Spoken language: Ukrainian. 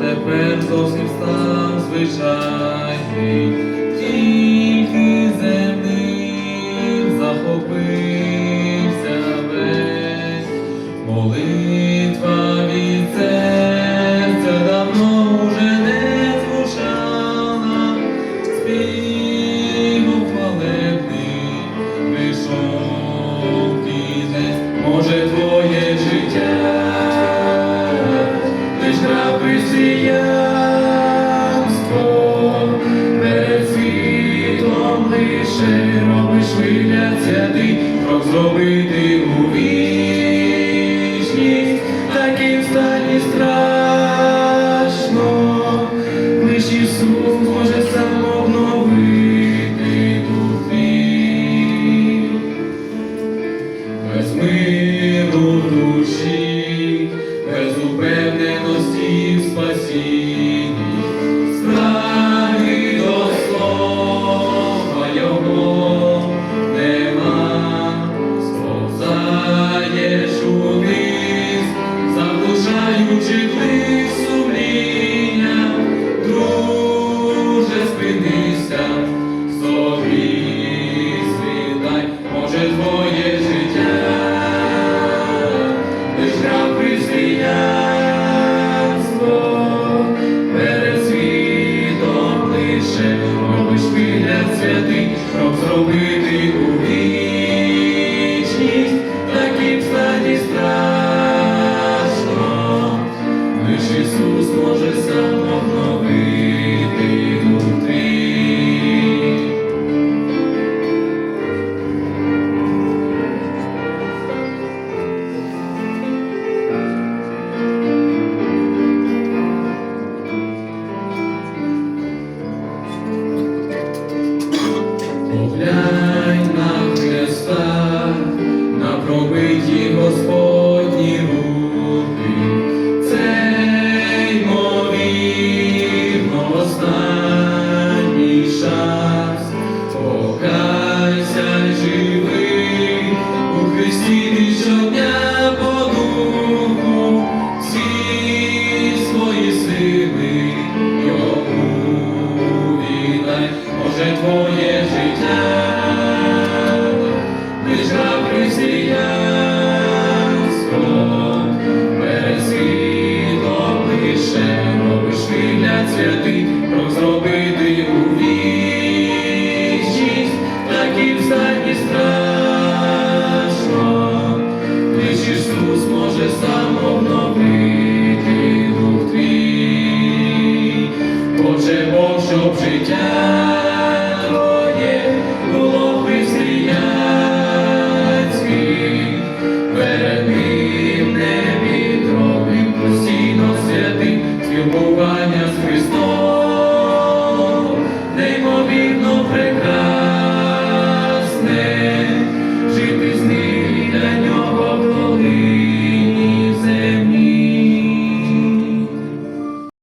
тепер зовсім став звичайний, тільки земним захопився весь молив. лише робиш вигляд святий, крок зробити у вірі. щоб зробити. Christ. Senhor.